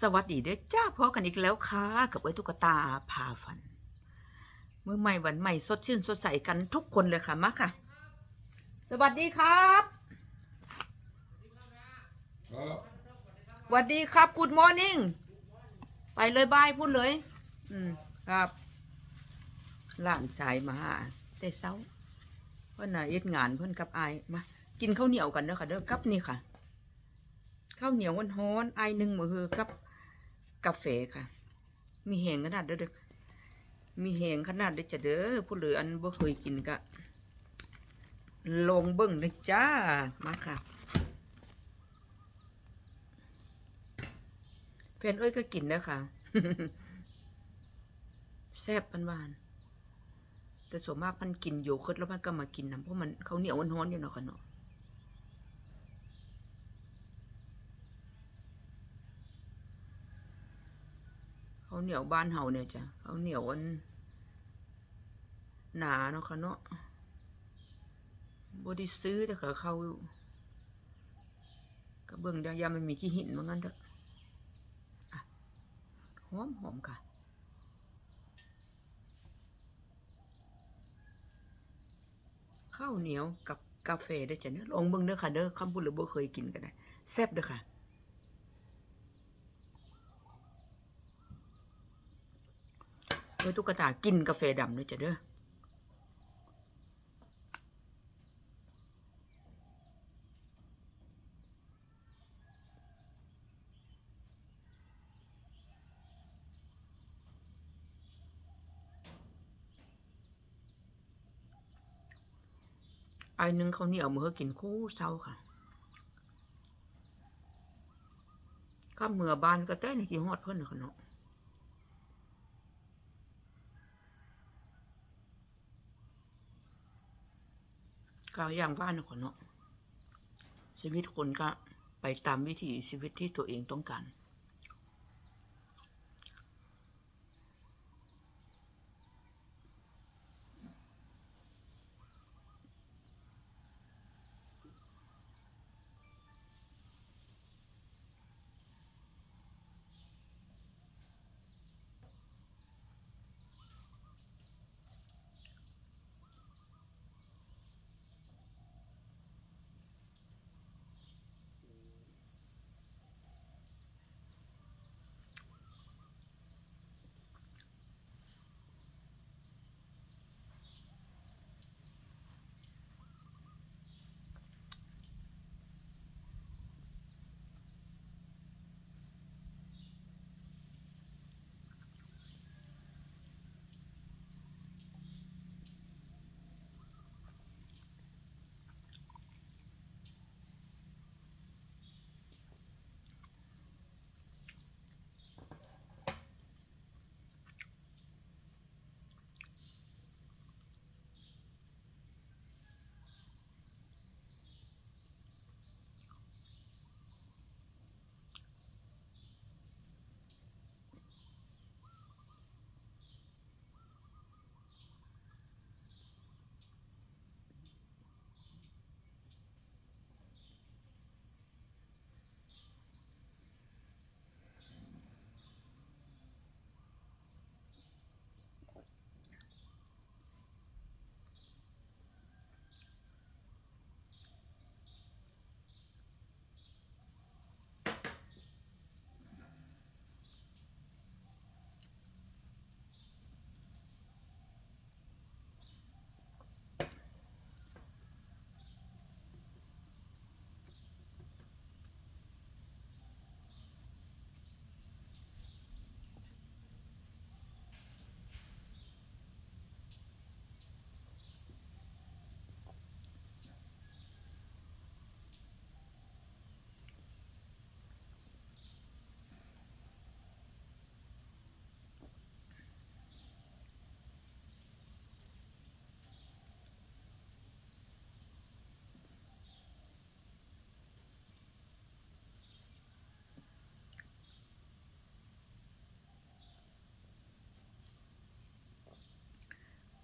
สวัสดีเด้อจ้าพอกันอีกแล้วค่ะกับไอ้ตุ๊กตาพาฝัน เมื่อใหม่วันใหม่สดชื่นสดใสกันทุกคนเลยค่ะมาค่ะ สวัสดีครับครับสวัสดีครับ Good morning ไปเลยบายพูดเลย อืมครับหลานชายมาหาแต่เช้าเพื่อนน่ะเอ็ดงานเพื่อนกับอายมากินข้าวเหนียวกันเด้อค่ะเด้อกับนี่ค่ะ ข้าวเหนียววันฮ้อนๆอายหนึ่งมือคือกับกาแฟค่ะ มีแหงขนาดเด้อมีแหงขนาดเด้อจะเด้อผู้เหลืออันบ่เคยกินก็ลงเบิ่งเลยจ้ามาค่ะแฟนเอ้ยก็กินนะค่ะแซ่บปันหวานๆแต่ส่วนมากมันกินโยเกิร์ตแล้วมันก็มากินน้ำเพราะมันเขาวเหนียวร้อนๆอยู่เนาะค่ะเนาะ เขาวเหนียวบ้านเฮาเนี่ยจ้ะเขาวเหนียวอันหนาเนาะค่ะเนาะบไดีซื้อแต่ค่ะเขาก็เบิ่งเดี๋ยวยามันมีขี้หินเหมือนกันเด้อหอมหอมค่ะข้าวเหนียวกับกาแฟเด้จ้ะเด้อลองเบิ่งเด้อค่ะเด้อคำพูดหรือบ่เคยกินกันได้แซ่บเด้อค่ะ เด้อตุ๊กตากินกาแฟดำด้อจ้ะเด้อไอ้นึงเขาเหนียวมือกินคู่เศร้าค่ะข้าเมื่อบ้านก็แต่ในที่ฮอดเพิ่นน่ะค่ะเนาะ ก้าวอย่างบ้านะค่ะเนาะชีวิตคนก็ไปตามวิถีชีวิตที่ตัวเองต้องการ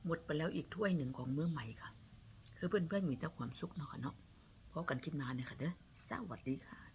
หมดไปแล้วอีกถ้วยหนึ่งของมื้อใหม่ค่ะ คือเพื่อนๆมีแต่ความสุขเนาะค่ะเนาะพบกันคลิปหน้าเนี่ยค่ะเด้อสวัสดีค่ะ